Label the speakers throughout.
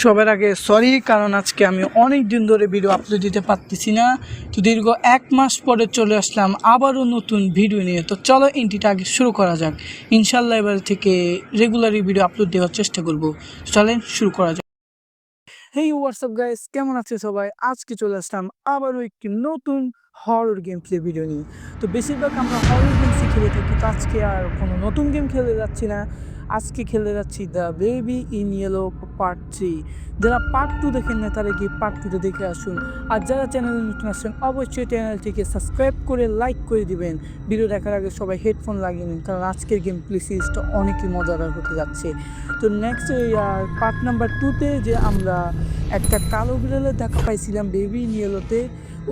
Speaker 1: সবার আগে সরি কারণ আজকে আমি অনেক দিন ধরে ভিডিও আপলোড দিতে পারতেছি না। তো দীর্ঘ এক মাস পরে চলে আসলাম আবারও নতুন ভিডিও নিয়ে। তো চলো এন্ট্রিটা আগে শুরু করা যাক। ইনশাল্লাহ এবার থেকে রেগুলারই ভিডিও আপলোড দেওয়ার চেষ্টা করব। চলেন শুরু করা যাক। হেই হোয়াটসঅ্যাপ গাইস কেমন আছে সবাই? আজকে চলে আসলাম আবারও একটি নতুন হরর গেম প্লে ভিডিও নিয়ে। তো বেশিরভাগ আমরা হরর গেমসই খেলে থাকি, তো আজকে আর কোনো নতুন গেম খেলে যাচ্ছি না। আজকে খেলে যাচ্ছি the baby in yellow part three যারা পার্ট টু দেখেন না তারা গিয়ে পার্ট টুটা দেখে আসুন। আর যারা চ্যানেলে নতুন আসছেন অবশ্যই চ্যানেলটিকে সাবস্ক্রাইব করে লাইক করে দিবেন। ভিডিও দেখার আগে সবাই হেডফোন লাগিয়ে নিন, কারণ আজকের গেম প্লে সিরিজটা অনেকই মজাদার হতে যাচ্ছে। তো নেক্সট পার্ট নাম্বার টুতে যে আমরা একটা কালো বিড়ালের দেখা পাইছিলাম বেবি নিয়েলোতে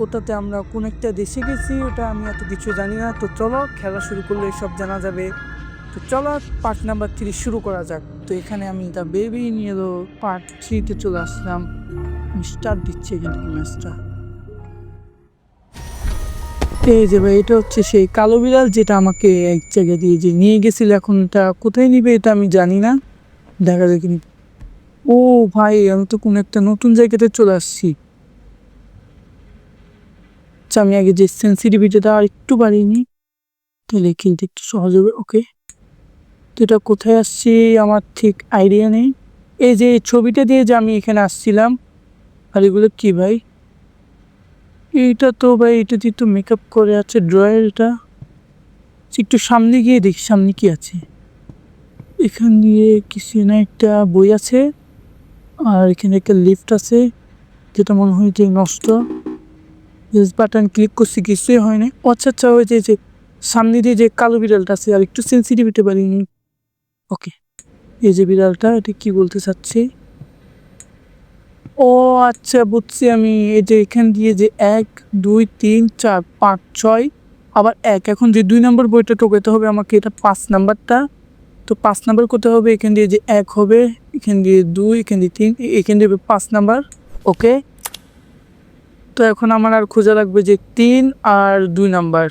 Speaker 1: ওটাতে আমরা কোন একটা দেশে গেছি, ওটা আমি এত কিছু জানি না। তো চলো, খেলা শুরু করলে সব জানা যাবে। তো চলো পার্ট নাম্বার থ্রি শুরু করা যাক। তো এখানে আমি দ্য বেবি নিয়েলো পার্ট থ্রিতে চলে আসলাম। স্টার্ট দিচ্ছে এখানে ম্যাচটা এই যে ভাই, এটা হচ্ছে সেই কালো বিড়াল যেটা আমাকে এক জায়গায় দিয়ে যে নিয়ে গেছিল। এখন এটা কোথায় নিবে এটা আমি জানি না। দেখা যায় নি ও ভাই, আমি তো কোনো একটা নতুন জায়গাতে চলে আসছি। আচ্ছা আমি আগে যে সেন্সিটিভিটিটা আর একটু বাড়িনি তাহলে কিন্তু একটু সহজ হবে ওকে এটা কোথায় আসছি আমার ঠিক আইডিয়া নেই। এই যে ছবিটা দিয়ে যে আমি এখানে আসছিলাম, আর এগুলো কি ভাই? এইটা তো ভাই এটা দিয়ে তো মেকআপ করে আছে ড্রয়ার এটা। একটু সামনে গিয়ে দেখি, সামনে কি আছে। এখান দিয়ে কিছু না একটা বই আছে, আর এখানে একটা লিফট আছে, যেটা মনে হয় যে নষ্ট। বাটন ক্লিক করছি, কিছুই হয়নি ও আচ্ছা আচ্ছা ওই যে সামনে দিয়ে যে কালো বিড়ালটা আছে, আর একটু সেন্সিটিভিটি পারিনি ওকে। এই যে বিড়ালটা, এটা কি বলতে চাচ্ছি? ও আচ্ছা বুঝছি আমি। এই যে এখান দিয়ে যে এক, দুই, তিন, চার, পাঁচ, ছয়, আবার এক। এখন যে দুই নম্বর বইটা টোকাতে হবে আমাকে, এটা পাঁচ নাম্বারটা। তো পাঁচ নাম্বার করতে হবে, এখান দিয়ে যে এক হবে, এখান দিয়ে দুই, এখান দিয়ে তিন এখান দিয়ে পাঁচ নাম্বার। ওকে? তো এখন আমার আর খোঁজা লাগবে যে তিন আর দুই নাম্বার।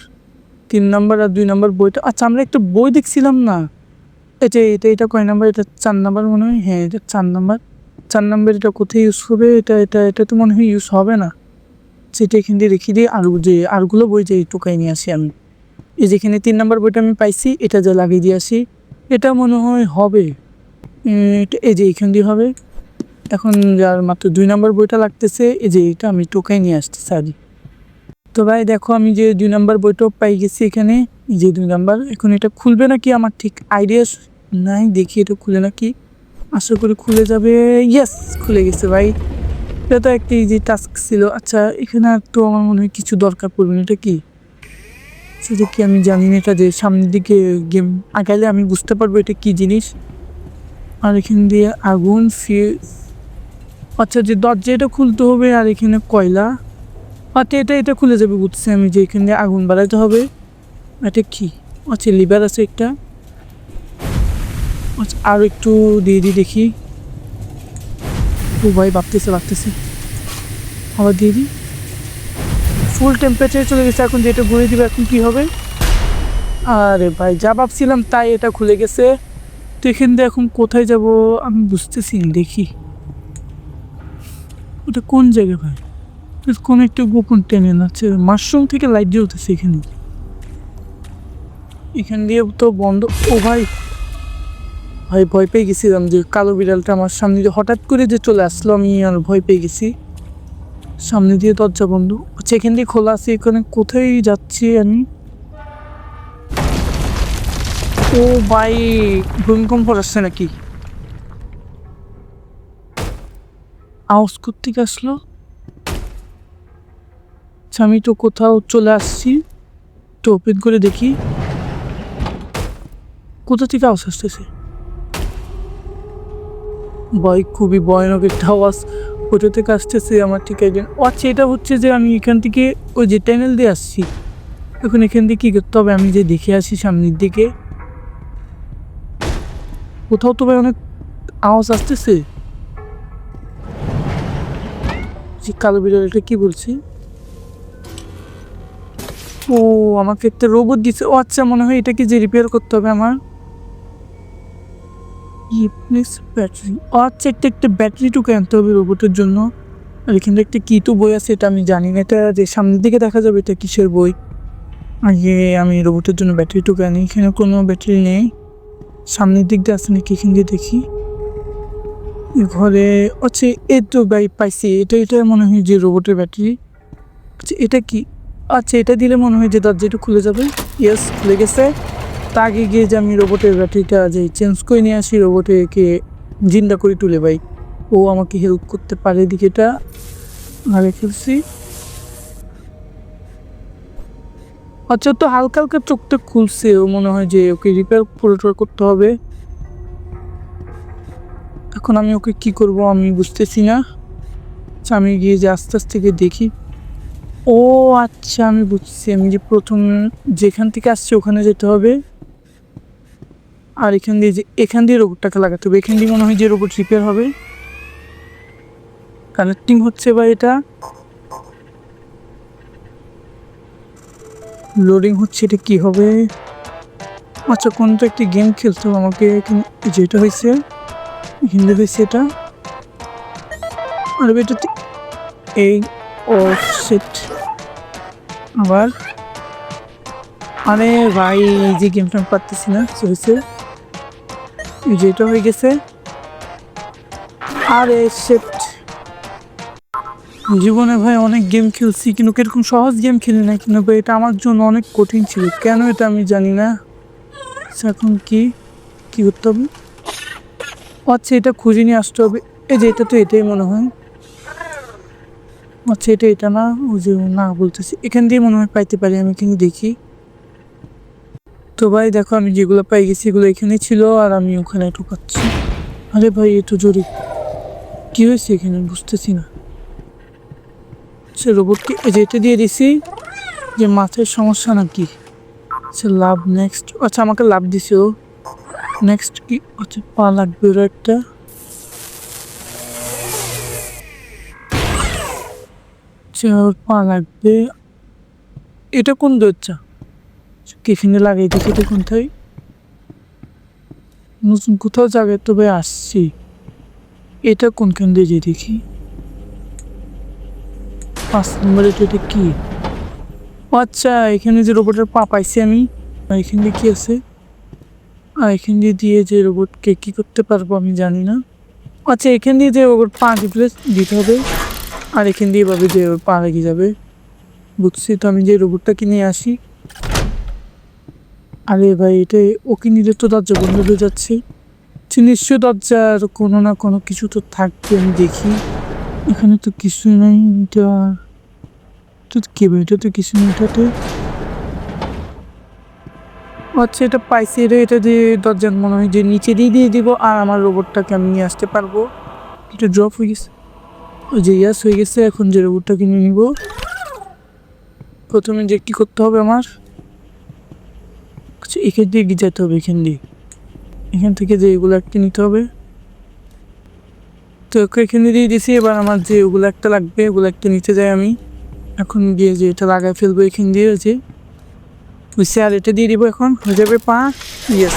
Speaker 1: তিন নাম্বার আর দুই নাম্বার বইটা আচ্ছা আমরা একটা বই দেখছিলাম না। এটা এটা এটা কয় নাম্বার? এটা চার নাম্বার মনে হয়? হ্যাঁ এটা চার নাম্বার। চার নাম্বার এটা কোথায় ইউজ হবে? এটা এটা এটা তো মনে হয় ইউজ হবে না। সেটা এখান দিয়ে রেখে দিয়ে আর যে আরগুলো বই যে টোকাই নিয়ে আসি আমি। এই যেখানে তিন নাম্বার বইটা আমি পাইছি, এটা যা লাগিয়ে দিয়ে আসি, এটা মনে হয় হবে। এই যে এখান দিয়ে হবে। এখন যার মাত্র দুই নাম্বার বইটা লাগতেছে, এই যে এটা আমি টোকাই নিয়ে আসতেছি আর তো ভাই, দেখো আমি যে দুই নাম্বার বইটাও পাই গেছি এখানে। এই যে দুই নাম্বার, এখন এটা খুলবে নাকি? আমার ঠিক আইডিয়া নাই, দেখি এটা খুলে নাকি। আশা করি খুলে যাবে। ইয়েস খুলে গেছে ভাই। এটা তো একটি যে টাস্ক ছিল। আচ্ছা এখানে আর তো আমার মনে হয় কিছু দরকার পড়বে না। এটা কি? সেটা কি আমি জানি না। এটা যে সামনের দিকে গেম আগাইলে আমি বুঝতে পারব এটা কি জিনিস। আর এখান দিয়ে আগুন ফিয়ে আচ্ছা যে দরজা এটা খুলতে হবে আর এখানে কয়লা। আচ্ছা এটা এটা খুলে যাবে বুঝছি আমি যে এখান আগুন বাড়াইতে হবে। এটা কি? আচ্ছা লিভার আছে একটা। আর একটু দিয়ে দিই দেখি। ও ভাই, ভাবতেছে ভাবতেছে। আবার দিয়ে দিই। ফুল টেম্পারেচার চলে গেছে, এখন যেটা ঘুরে দিবে এখন কি হবে? আরে ভাই, যা ভাবছিলাম তাই এটা খুলে গেছে। তো এখান দিয়ে এখন কোথায় যাব আমি বুঝতেছি দেখি। ওটা কোন জায়গা ভাই? কোন একটা গোপন টেনেল আছে মাশরুম থেকে লাইট জ্বলতেছে এখানে এখান দিয়ে তো বন্ধ ও ভাই ভাই ভয় পেয়ে গেছিলাম যে কালো বিড়ালটা আমার সামনে দিয়ে হঠাৎ করে যে চলে আসলো, আমি আর ভয় পেয়ে গেছি। সামনে দিয়ে দরজা বন্ধু। এখান দিয়ে খোলা আছে, এখানে কোথায় যাচ্ছি আমি? ও ভাই, ভূমিকম্প আসছে নাকি? আওয়াজ থেকে আসলো? আচ্ছা আমি তো কোথাও চলে আসছি। তো ওপেন করে দেখি। কোথা থেকে আওয়াজ আসতেছে? ভাই, খুবই ভয়ানক একটা আওয়াজ। ওটা থেকে আসতেছে আমার ঠিক একজন। আচ্ছা এটা হচ্ছে যে আমি এখান থেকে ওই যে ট্যানেল দিয়ে আসছি। এখন এখান থেকে কী করতে হবে? আমি যে দেখে আসি সামনের দিকে। কোথাও তো ভাই অনেক আওয়াজ আসতেছে। কালো বিড়াল এটা কি বলছি? ও, আমাকে একটা রোবট দিছে। ও আচ্ছা মনে হয় এটাকে যে রিপেয়ার করতে হবে আমার। রিপ্লেস ব্যাটারি আচ্ছা একটা একটা ব্যাটারি টুকু আনতে হবে রোবটের জন্য। আর এখানে একটা কী তো বই আছে এটা আমি জানি না। এটা যে সামনের দিকে দেখা যাবে এটা কিসের বই? আগে আমি রোবটের জন্য ব্যাটারি টুকু আনি। এখানে কোনো ব্যাটারি নেই। সামনের দিক দিয়ে আছে নাকি এখান দিয়ে দেখি। ঘরে আচ্ছা এই তো ভাই পাইছি। এটা এটা মনে হয় যে রোবটের ব্যাটারি আচ্ছা এটা কি? আচ্ছা এটা দিলে মনে হয় যে দরজাটা খুলে যাবে। ইয়েস খুলে গেছে। তা আগে গিয়ে যে আমি রোবটের ব্যাটারিটা যে চেঞ্জ করে নিয়ে আসি রোবটকে জিন্দা করে তুলে ভাই। ও আমাকে হেল্প করতে পারে এদিকে এটা। আগে খেলছি আচ্ছা তো হালকা হালকা চোখটা খুলছে। ও মনে হয় যে ওকে রিপেয়ার পুরোটা করতে হবে। এখন আমি ওকে কি করব আমি বুঝতেছি না। আচ্ছা আমি গিয়ে যে আস্তে আস্তে গিয়ে দেখি। ও আচ্ছা আমি বুঝছি। আমি যে প্রথম যেখান থেকে আসছি, ওখানে যেতে হবে। আর এখান দিয়ে যে এখান দিয়ে রোবটটাকে লাগাতে হবে। এখান দিয়ে মনে হয় যে রোবট রিপেয়ার হবে। কানেক্টিং হচ্ছে বা এটা? লোডিং হচ্ছে, এটা কি হবে? আচ্ছা কোন তো একটি গেম খেলতে হবে আমাকে। যেটা হয়েছে। হিন্দি হয়েছে এটা। আর এটাতে এই ও সেট আবার? আরে ভাই, এই যে গেমটা আমি পারতেছি না হয়েছে? এই যে এটা হয়ে গেছে। আরে সেট জীবনে ভাই অনেক গেম খেলছি কিন্তু এরকম সহজ গেম খেলি না কিন্তু ভাই এটা আমার জন্য অনেক কঠিন ছিল। কেন এটা আমি জানি না। আচ্ছা, এখন কি? কি করতে হবে? আচ্ছা এটা খুঁজে নিয়ে আসতে হবে। এই যে এটা তো এটাই মনে হয়। আচ্ছা এটা এটা না ও যে না বলতেছি। এখান দিয়ে মনে হয় পাইতে পারি আমি কিন্তু দেখি। তো ভাই, দেখো আমি যেগুলো পাই গেছি এগুলো এখানে ছিল আর আমি ওখানে ঢুকাচ্ছি। আরে ভাই, এ তো জরুরি। কী হয়েছে এখানে? বুঝতেছি না। সে রোবটকে এই যে এটা দিয়ে দিছি যে মাথায় সমস্যা নাকি? আচ্ছা লাভ নেক্সট। আচ্ছা আমাকে লাভ দিছে ও। নেক্সট কি? আচ্ছা পা লাগবে ওর একটা। আচ্ছা পা লাগবে। এটা কোন দরজা? কিফিনে লাগাই দেখি এটা কোনটাই নতুন কোথাও জায়গায় তবে আসছি। এটা কোনখান দিয়ে দেখি? পাঁচ নম্বর এটা কি? ও আচ্ছা এখানে যে রোবটের পা পাইছি আমি এখান দিয়ে কি আছে? আর এখান দিয়ে দিয়ে যে রোবটকে কি করতে পারব আমি জানি না। আচ্ছা এখান দিয়ে যে রোবট পা টিপলে দিতে হবে। আর এখান দিয়ে ভাবে যে ওর পা লেগে যাবে। বুঝছি তো আমি যে রোবটটা কিনে আসি। আরে ভাই এটা ওকে নিলে তো দরজা বন্ধ হয়ে যাচ্ছে। নিশ্চয় দরজার কোনো না কোনো কিছু তো থাকবে, আমি দেখি। এখানে তো কিছু নেই, এটা তো কি হবে এটা তো কিছু নেই এটাতে আচ্ছা এটা পাইছি এটা এটা দিয়ে দরজা মনে হয় যে নিচে দিয়ে দিয়ে দিব, আর আমার রোবটটাকে আমি নিয়ে আসতে পারব। এটা ড্রপ হয়ে গেছে। ওই যে ইয়াস হয়ে গেছে, এখন যে রোবটটা কিনে নিব। প্রথমে যে কী করতে হবে আমার? এখান দিয়ে গিয়ে যেতে হবে এখান দিয়ে। এখান থেকে যে এগুলো একটা নিতে হবে। তো এখানে দিয়ে দিছি, এবার আমার যে ওগুলো একটা লাগবে ওগুলো একটা নিতে যাই আমি। এখন গিয়ে যে এটা লাগাই ফেলব এখান দিয়ে যে বুঝছি আর এটা দিয়ে দিব এখন, হয়ে যাবে পা ইয়েস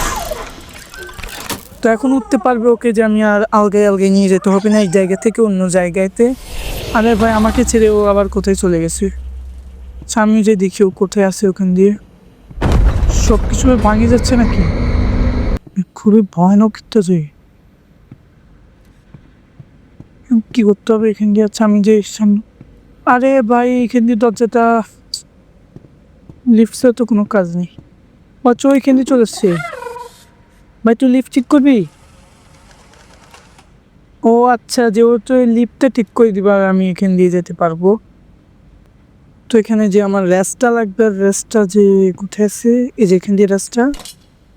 Speaker 1: তো এখন উঠতে পারবে ওকে যে আমি আর আলগায় আলগায় নিয়ে যেতে হবে না এক জায়গা থেকে অন্য জায়গাতে। আরে ভাই, আমাকে ছেড়ে ও আবার কোথায় চলে গেছে? সামনে যে দেখি ও কোথায় আছে ওখান দিয়ে। সব কিছু ভাঙে যাচ্ছে নাকি? খুবই ভয়ানক যে। কি করতে হবে এখান দিয়ে? আচ্ছা আমি যে সামনে আরে ভাই, এখান দিয়ে দরজাটা লিফটসে তো কোনো কাজ নেই। বা বাচ্চা ওইখান দিয়ে চলে এসছে। ভাই, তুই লিফট ঠিক করবি? ও আচ্ছা যেহেতু লিফটটা ঠিক করে দিবা আমি এখান দিয়ে যেতে পারব। তো এখানে যে আমার রেস্টটা লাগবে রেস্টটা যে কোথায় এই যে এখান দিয়ে রেস্টটা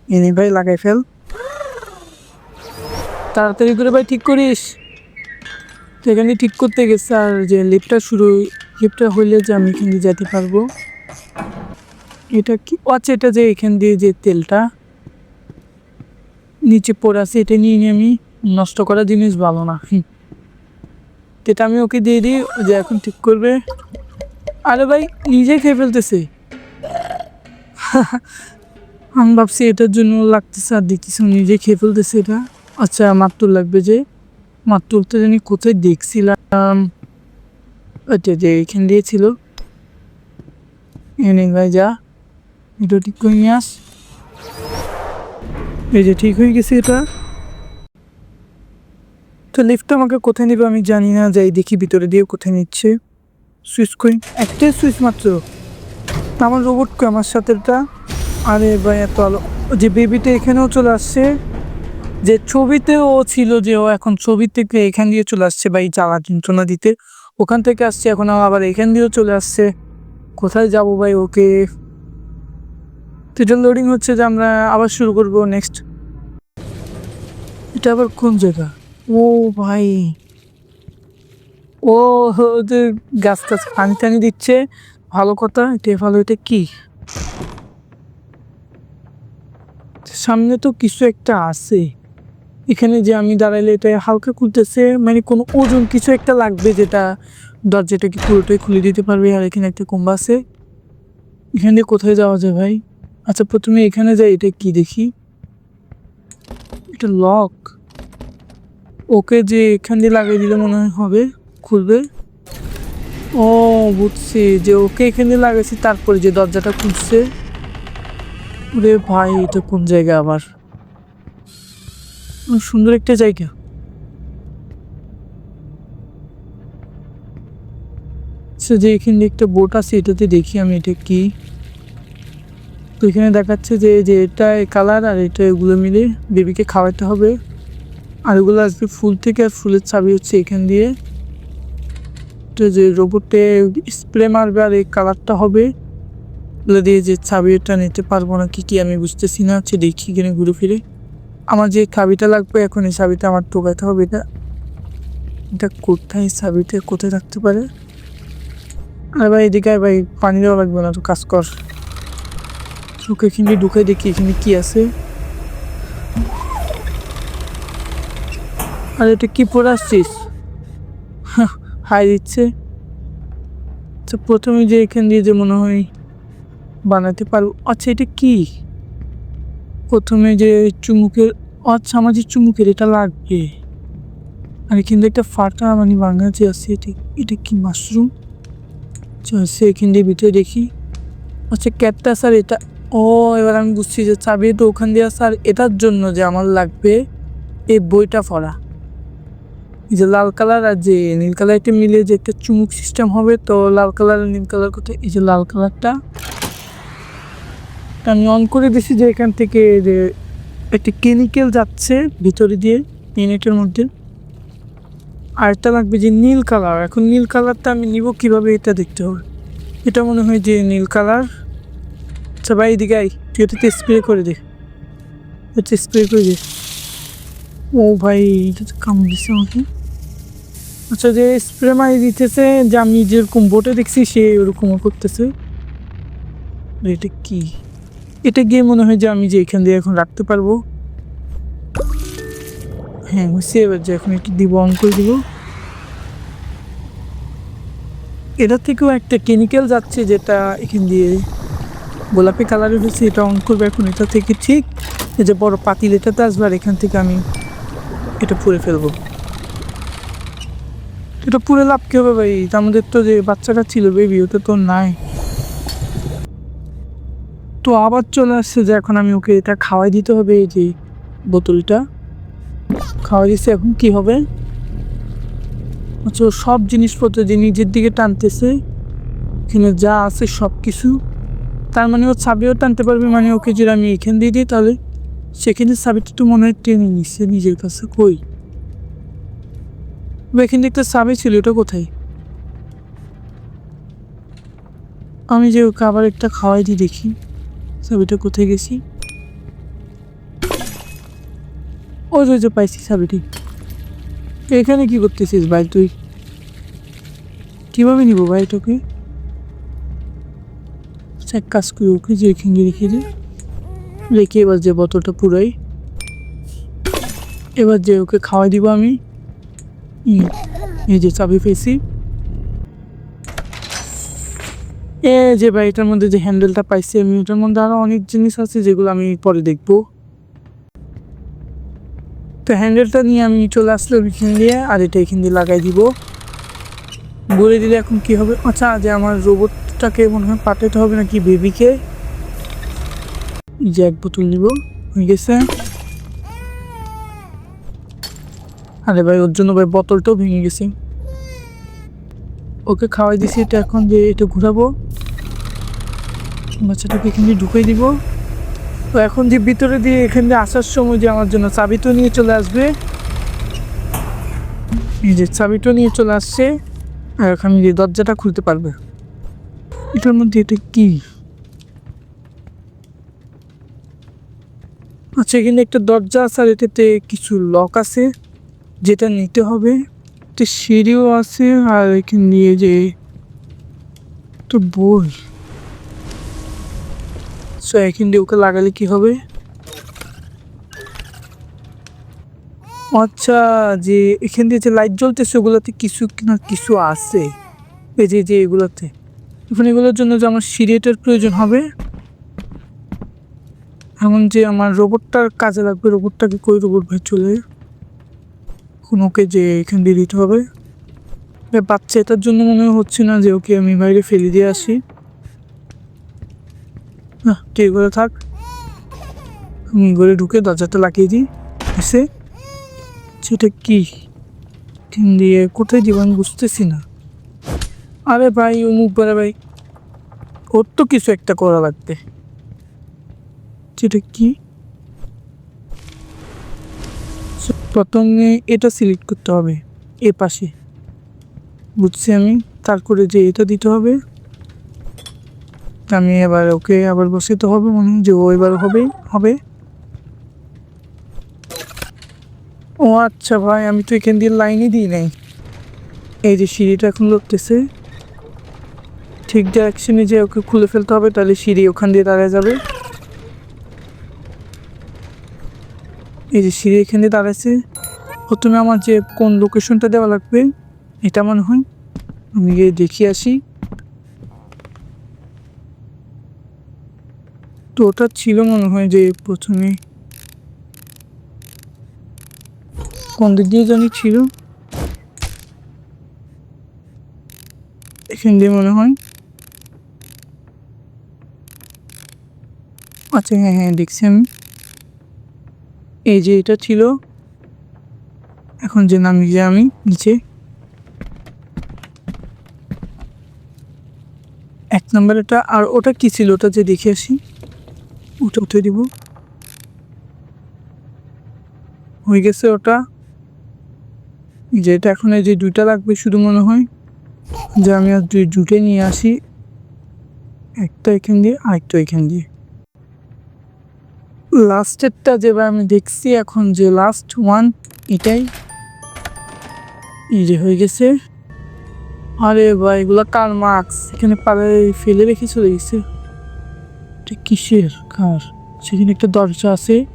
Speaker 1: এনে ভাই, লাগাই ফেল। তাড়াতাড়ি করে ভাই, ঠিক করিস। তো এখানে ঠিক করতে গেছে, আর যে লিফটটা শুরু, লিফটটা হইলে যে আমি এখান দিয়ে যেতে পারব। এটা কি? ও আচ্ছা এটা যে এখান দিয়ে যে তেলটা নিচে পড়ে আছে, এটা নিয়ে আমি নষ্ট করা জিনিস ভালো না। এটা আমি ওকে দিয়ে দিই যে এখন ঠিক করবে। আরে ভাই নিজে খেয়ে ফেলতেছে। আমি ভাবছি এটার জন্য লাগতেছে আর দেখতেছি নিজে খেয়ে ফেলতেছে এটা। আচ্ছা মাত্তুর লাগবে যে মাত্তুরটা জানি কোথায় দেখছিলাম। আচ্ছা যে এখান দিয়ে ছিল। এনে ভাই, যা। এটা ঠিক করে নিয়ে আস। এই যে ঠিক হয়ে গেছে এটা। তো লিফটটা আমাকে কোথায় নেবে আমি জানি না, যাই দেখি ভিতরে দিয়ে কোথায় নিচ্ছে। সুইচ করি একটাই সুইচ মাত্র। আমার রোবটকে আমার সাথেটা আরে ভাই, এত আলো। যে বেবিটা এখানেও চলে আসছে, যে ছবিতেও ছিল যে ও এখন ছবি থেকে এখান দিয়ে চলে আসছে ভাই, জ্বালা যন্ত্রণা দিতে। ওখান থেকে আসছে, এখন আবার এখান দিয়েও চলে আসছে। কোথায় যাব ভাই ওকে? তো লোডিং হচ্ছে যে আমরা আবার শুরু করব নেক্সট এটা আবার কোন জায়গা? ও ভাই। ও ওদের গাছ টাছ পানি টানি দিচ্ছে, ভালো কথা এটা ভালো, এটা কি? সামনে তো কিছু একটা আছে। এখানে যে আমি দাঁড়াইলে এটা হালকা খুলতেছে মানে কোনো ওজন কিছু একটা লাগবে যেটা দরজাটা কি পুরোটাই খুলে দিতে পারবে, আর এখানে একটা কুম্বা আছে। এখান দিয়ে কোথায় যাওয়া যায় ভাই? আচ্ছা প্রথমে এখানে যাই, এটা কি দেখি? এটা লক। ওকে, যে এখান দিয়ে লাগিয়ে দিলে মনে হয় হবে। খুলবে? ও, বুঝছি যে ওকে এখানে লাগাইছি, তারপরে যে দরজাটা খুলছে। ওরে ভাই, এটা কোন জায়গা আবার? সুন্দর একটা জায়গা। সে যে এখানে একটা বোট আছে, এটাতে দেখি আমি এটা কি। তো এখানে দেখাচ্ছে যে যে এটা কালার আর এটা এগুলো মিলে বেবিকে খাওয়াতে হবে। আর এগুলো আসবে ফুল থেকে, আর ফুলের চাবি হচ্ছে এখান দিয়ে। যে রোবটে স্প্রে মারবে আর এই কালারটা হবে, এগুলো দিয়ে যে চাবিটা নিতে পারব না, কি কি আমি বুঝতেছি না হচ্ছে দেখি এখানে ঘুরে ফিরে। আমার যে চাবিটা লাগবে, এখন এই চাবিটা আমার টোকাতে হবে। এটা এটা কোথায় চাবিটা? কোথায় রাখতে পারে? আরে ভাই, এদিকে ভাই, পানি দেওয়া লাগবে না, তো কাজ কর। চোখে এখানে ঢুকে দেখি এখানে কি আছে। আর এটা কি পরে আসছিস? হাই দিচ্ছে। তো প্রথমে যে এখান দিয়ে যে মনে হয় বানাতে পারব। আচ্ছা এটা কি? প্রথমে যে চুমুকের আচ্ছা আমার যে চুমুকের এটা লাগবে। আর এখান দিয়ে একটা ফাটা মানে বাঙালি আছে, এটা এটা কি মাশরুম? সে এখান দিয়ে ভিতরে দেখি। আচ্ছা ক্যাটটা স্যার এটা ও, এবার আমি বুঝছি যে চাবি তো ওখান দিয়ে, স্যার এটার জন্য যে আমার লাগবে। এই বইটা পড়া। যে লাল কালার আর যে নীল কালারটা মিলে যে একটা চুমুক সিস্টেম হবে, তো লাল কালার আর নীল কালার কোথায় এই যে লাল কালারটা। আমি অন করে দিছি যে এখান থেকে একটা কেমিক্যাল যাচ্ছে ভিতরে দিয়ে মিনিটের মধ্যে। আর একটা লাগবে যে নীল কালার। এখন নীল কালারটা আমি নিব কীভাবে এটা দেখতে হবে? এটা মনে হয় যে নীল কালার। আচ্ছা ভাই, এদিকে আই তুই এটাতে স্প্রে করে দে। এটা স্প্রে করে দে। ও ভাই, এটা তো কামড় দিচ্ছে আমাকে। আচ্ছা যে স্প্রে মারি দিতেছে, যে আমি যেরকম বোটে দেখছি, সে ওরকমও করতেছে। এটা কি? এটা গিয়ে মনে হয় যে আমি যে এখান দিয়ে এখন রাখতে পারব। হ্যাঁ হচ্ছে এবার যে এখন একটু দিব অন করে দিব। এটা থেকেও একটা কেমিক্যাল যাচ্ছে যেটা এখান দিয়ে গোলাপি কালারের হচ্ছে এটা অন করবে এখন। এটা থেকে ঠিক, এই যে বড় পাতিল এটাতে আসবে, আর এখান থেকে আমি এটা পুড়ে ফেলব। এটা পুরে লাভ কি হবে ভাই? আমাদের তো যে বাচ্চাটা ছিল বেবি ওটা তো নাই। তো আবার চলে আসছে যে এখন আমি ওকে এটা খাওয়াই দিতে হবে, এই যে বোতলটা। খাওয়াই দিচ্ছে, এখন কি হবে? আচ্ছা সব জিনিসপত্র যে নিজের দিকে টানতেছে, এখানে যা আছে সব কিছু তার মানে ও চাবিও টানতে পারবে মানে ওকে যদি আমি এখান দিয়ে দিই তাহলে, সেখানে চাবিটা তো মনে হয় টেনে নিচ্ছে, নিজের কাছে কই? এখানে একটা চাবি ছিল, ওটা কোথায়? আমি যে ওকে আবার একটা খাওয়াই দিই দেখি চাবিটা কোথায় গেছি? ওই যে যে পাইছি চাবিটি এখানে কি করতেছিস ভাই তুই? কীভাবে নিব ভাই তোকে? এক কাজ করি, ওকে যে এখানে রেখে দে। রেখে এবার যে বোতলটা পুরাই, এবার যে ওকে খাওয়াই দিব আমি। এই যে চাবি পেয়েছি। এ যে ভাই, এটার মধ্যে যে হ্যান্ডেলটা পাইছি আমি ওটার মধ্যে আরও অনেক জিনিস আছে যেগুলো আমি পরে দেখব। তো হ্যান্ডেলটা নিয়ে আমি চলে আসলাম এখান দিয়ে, আর এটা এখান দিয়ে লাগাই দিব। বলে দিলে এখন কি হবে? আচ্ছা যে আমার রোবটটাকে মনে হয় পাঠাতে হবে নাকি বেবিকে যে এক বোতল নিব, হয়ে গেছে। আরে ভাই, ওর জন্য ভাই বোতলটাও ভেঙে গেছে। ওকে খাওয়াই দিছি, এটা এখন যে এটা ঘুরাবো। বাচ্চাটাকে এখানে ঢুকিয়ে দিব। তো এখন যে ভিতরে দিয়ে এখান দিয়ে আসার সময় যে আমার জন্য চাবিটা নিয়ে চলে আসবে। এই যে চাবিটা নিয়ে চলে আসছে, আর এখন যে দরজাটা খুলতে পারবে। এটার মধ্যে এটা কি? আচ্ছা এখানে একটা দরজা আছে আর এটাতে কিছু লক আছে। যেটা নিতে হবে তো সিঁড়িও আছে আর এখানে নিয়ে যে তো বই সো এখান দিয়ে ওকে লাগালে কি হবে? আচ্ছা যে এখান দিয়ে যে লাইট জ্বলতেছে, ওগুলোতে কিছু না কিছু আছে? এই যে যে এগুলোতে। এখন এগুলোর জন্য যে আমার সিরিয়েটার প্রয়োজন হবে? এমন যে আমার রোবটটার কাজে লাগবে রোবটটাকে কই রোবট ভাই চলে? এখন ওকে যে এখান দিয়ে দিতে হবে। বাচ্চা এটার জন্য মনে হচ্ছে না যে ওকে আমি বাইরে ফেলে দিয়ে আসি। না ঠিক করে থাক। আমি ঘরে ঢুকে দরজাটা লাগিয়ে দিই। এসে, সেটা কি? টিন দিয়ে কোথায় আমি বুঝতেছি না। আরে ভাই মুখ বাড়া ভাই, ওর তো কিছু একটা করা লাগবে। সেটা কি? প্রথমে এটা সিলেক্ট করতে হবে, এ পাশে। বুঝছি আমি? তারপরে যে এটা দিতে হবে, আমি এবার ওকে আবার বসাতে হবে, মনে যে ও এবার হবে হবে। ও আচ্ছা ভাই, আমি তো এখান দিয়ে লাইনই দিই নাই। এই যে সিঁড়িটা এখন লড়তেছে ঠিক ডাইরেকশনে যে ওকে খুলে ফেলতে হবে, তাহলে সিঁড়ি ওখান দিয়ে দাঁড়ায় যাবে। এই যে সিঁড়ি এখান দিয়ে দাঁড়াচ্ছে প্রথমে আমার যে কোন লোকেশনটা দেওয়া লাগবে, এটা মনে হয়। আমি গিয়ে দেখি আসি। তো ওটা ছিল মনে হয় যে প্রথমে। কোন দিক দিয়ে জানি ছিল? এখান দিয়ে মনে হয়। আচ্ছা হ্যাঁ হ্যাঁ দেখছি আমি। এই যে এটা ছিল। এখন যে নামি যে আমি নিচে। এক নম্বর এটা, আর ওটা কি ছিল? ওটা যে দেখে আসি। ওটা উঠে দিব। হয়ে গেছে ওটা। যে এটা এখন এই যে দুইটা লাগবে শুধু মনে হয়। যে আমি আর দুই জুটে নিয়ে আসি, একটা এখান দিয়ে, আরেকটা এখান দিয়ে। লাস্টেরটা যেবার আমি দেখছি এখন যে লাস্ট ওয়ান এটাই। এই যে হয়ে গেছে। আরে ভাই, এগুলো কার মার্কস এখানে পাড়ে ফেলে রেখে চলে গেছে। এটা কিসের কার? সেখানে একটা দরজা আছে।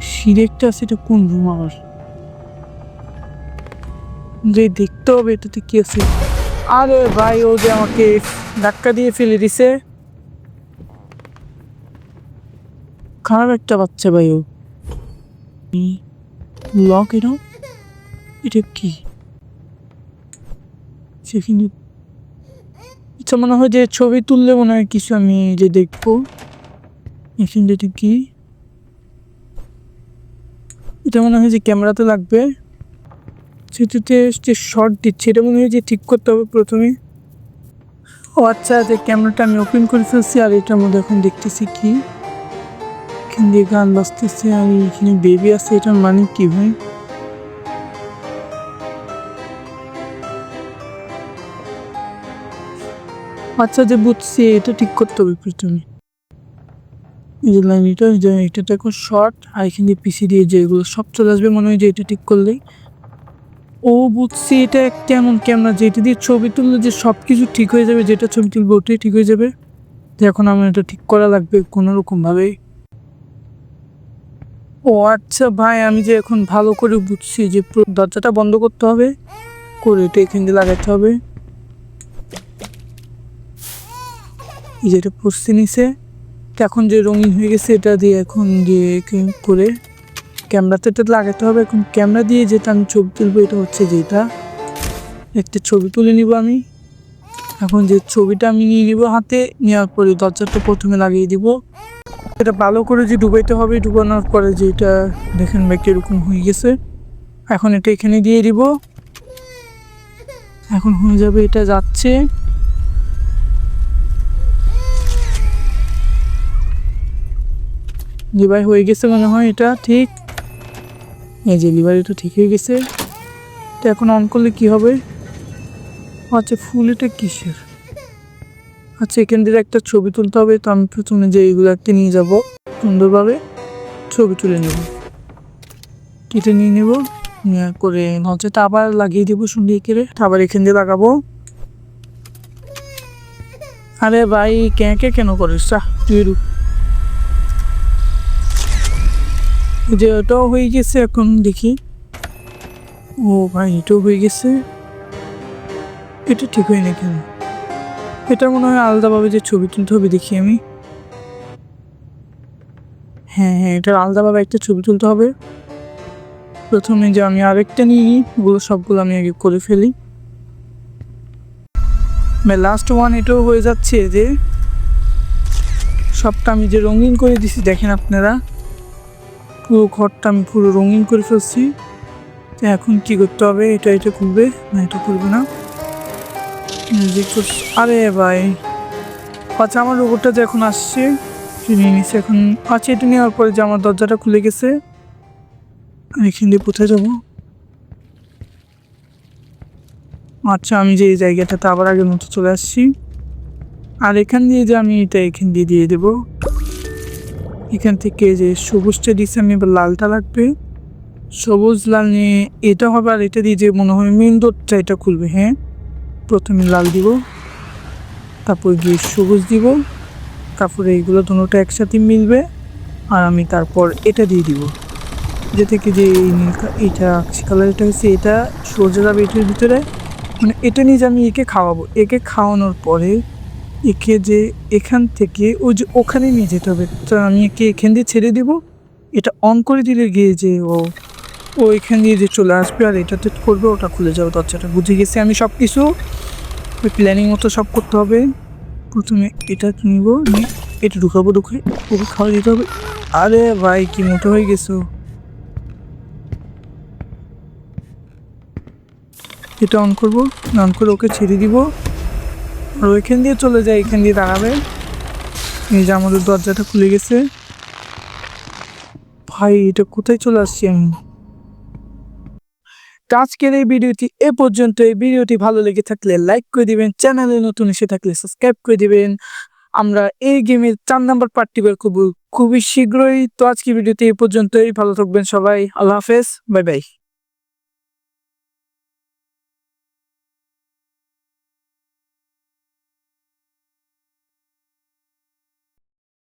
Speaker 1: সিঁড়ি একটা আছে, এটা কোন রুম আমার? যে দেখতে হবে, এটাতে কি আছে? আরে ভাই, ও যে আমাকে ধাক্কা দিয়ে ফেলে দিছে। খারাপ একটা বাচ্চা ভাই ও। লক এটা এটা কি? সেখানে আচ্ছা মনে হয় যে ছবি তুললে মনে হয় কিছু আমি যে দেখব। এখানে এটা কি? এটা মনে হয় যে ক্যামেরাতে লাগবে। সেটাতে যে শর্ট দিচ্ছে, এটা মনে হয় যে ঠিক করতে হবে প্রথমে। ও আচ্ছা যে ক্যামেরাটা আমি ওপেন করে ফেলছি, আর এটার মধ্যে এখন দেখতেছি কি। এখান দিয়ে গান বাজতেছে আর এখানে বেবি আছে, এটার মানে কি ভাই? আচ্ছা যে বুঝছি, এটা ঠিক করতে হবে প্রথমে। এই যে লাইন এটা এটা দেখো শর্ট আর এখান দিয়ে পিসি দিয়ে যে এগুলো সব চলে আসবে, মনে হয় যে এটা ঠিক করলেই। ও বুঝছি, এটা একটা এমন ক্যামেরা যেটা দিয়ে ছবি তুললে যে সব কিছু ঠিক হয়ে যাবে, যেটা ছবি তুলবে, ওটাই ঠিক হয়ে যাবে। তো এখন আমার এটা ঠিক করা লাগবে কোনো রকমভাবে ও আচ্ছা ভাই, আমি যে এখন ভালো করে বুঝছি যে দরজাটা বন্ধ করতে হবে, করে এটা এখান দিয়ে লাগাতে হবে। এই যে এটা পড়ছে নিচে এখন যে রঙিন হয়ে গেছে এটা দিয়ে এখন দিয়ে করে ক্যামেরাতে এটা লাগাতে হবে। এখন ক্যামেরা দিয়ে যেটা আমি ছবি তুলবো এটা হচ্ছে যেটা। একটা ছবি তুলে নিব আমি। এখন যে ছবিটা আমি নিয়ে নিব হাতে, নেওয়ার পরে দরজাটা প্রথমে লাগিয়ে দিব। এটা ভালো করে যে ডুবাইতে হবে, ডুবানোর পরে যে এটা দেখেন ব্যাগটা এরকম হয়ে গেছে। এখন এটা এখানে দিয়ে দিব। এখন হয়ে যাবে, এটা যাচ্ছে। লিভার হয়ে গেছে মনে হয় এটা, ঠিক। এই যে লিভার এটা ঠিক হয়ে গেছে। তো এখন অন করলে কি হবে? আচ্ছা ফুল এটা কিসের? আচ্ছা এখান থেকে একটা ছবি তুলতে হবে, তো আমি প্রথমে যে এইগুলো একটা নিয়ে যাব, সুন্দরভাবে ছবি তুলে নেব। কেটে নিয়ে নেব করে নচেটা আবার লাগিয়ে দিব সুন্দর করে। আবার এখান দিয়ে লাগাবো। আরে ভাই কে কেন করিস? চা তুই যে ওটাও হয়ে গেছে এখন দেখি। ও ভাই, এটাও হয়ে গেছে। এটা ঠিক হয় না কেন? এটা মনে হয় আলাদাভাবে যে ছবি তুলতে হবে দেখি আমি। হ্যাঁ হ্যাঁ এটা আলাদাভাবে একটা ছবি তুলতে হবে। প্রথমে যে আমি আরেকটা নিয়ে নিই, ওগুলো সবগুলো আমি আগে করে ফেলি। লাস্ট ওয়ান এটাও হয়ে যাচ্ছে যে, সবটা আমি যে রঙিন করে দিছি, দেখেন আপনারা, পুরো ঘরটা আমি পুরো রঙিন করে ফেলছি। তো এখন কি করতে হবে? এটা এটা খুলবে? না, এটা খুলবে না। মিউজিক আরে ভাই। আচ্ছা আমার রোবটটা যে এখন আসছে নিয়ে নিচ্ছে এখন। আচ্ছা এটা নেওয়ার পরে যে আমার দরজাটা খুলে গেছে আর এখান দিয়ে কোথায় যাব? আচ্ছা আমি যে এই জায়গাটাতে আবার আগের মতো চলে আসছি। আর এখান দিয়ে যে আমি এটা এখান দিয়ে দিয়ে দেবো। এখান থেকে যে সবুজটা দিচ্ছে আমি এবার লালটা লাগবে। সবুজ লাল নিয়ে এটা হবে, আর এটা দিয়ে যে মনে হয় মেন ডোরটা এটা খুলবে হ্যাঁ? প্রথমে লাল দিব, তারপর গিয়ে সবুজ দিব, তারপরে এইগুলো দুটোটা একসাথে মিলবে, আর আমি তারপর এটা দিয়ে দিব। যে থেকে যে এই নীল এইটা আকাশি কালারটা হচ্ছে এটা সরষে যাবে এটার ভিতরে মানে এটা নিয়ে যে আমি একে খাওয়াবো, একে খাওয়ানোর পরে একে যে এখান থেকে ওই যে ওখানে নিয়ে যেতে হবে, তো আমি একে এখান দিয়ে ছেড়ে দিব, এটা অন করে দিলে গিয়ে যে ও ও এখান দিয়ে যে চলে আসবে আর এটাতে করবে, ওটা খুলে যাবে দরজাটা। বুঝে গেছি আমি সব কিছু ওই প্ল্যানিং মতো সব করতে হবে। প্রথমে এটা নিব নিয়ে এটা ঢুকাবো, ঢুকে ওকে খাওয়া দিতে হবে। আরে ভাই, কি মোটো হয়ে গেছো। এটা অন করব অন করে ওকে ছেড়ে দিব। আর ওইখান দিয়ে চলে যায়, এখান দিয়ে দাঁড়াবে। এই যে আমাদের দরজাটা খুলে গেছে। ভাই, এটা কোথায় চলে আসছি আমি? তো আজকের এই ভিডিওটি এ পর্যন্ত এই ভিডিওটি ভালো লেগে থাকলে লাইক করে দিবেন, চ্যানেলে নতুন এসে থাকলে সাবস্ক্রাইব করে দিবেন। আমরা এই গেমের চার নাম্বার পার্টি বের খুব খুবই শীঘ্রই। তো আজকের ভিডিওটি এ পর্যন্তই। ভালো থাকবেন সবাই। আল্লাহ হাফেজ। Bye bye.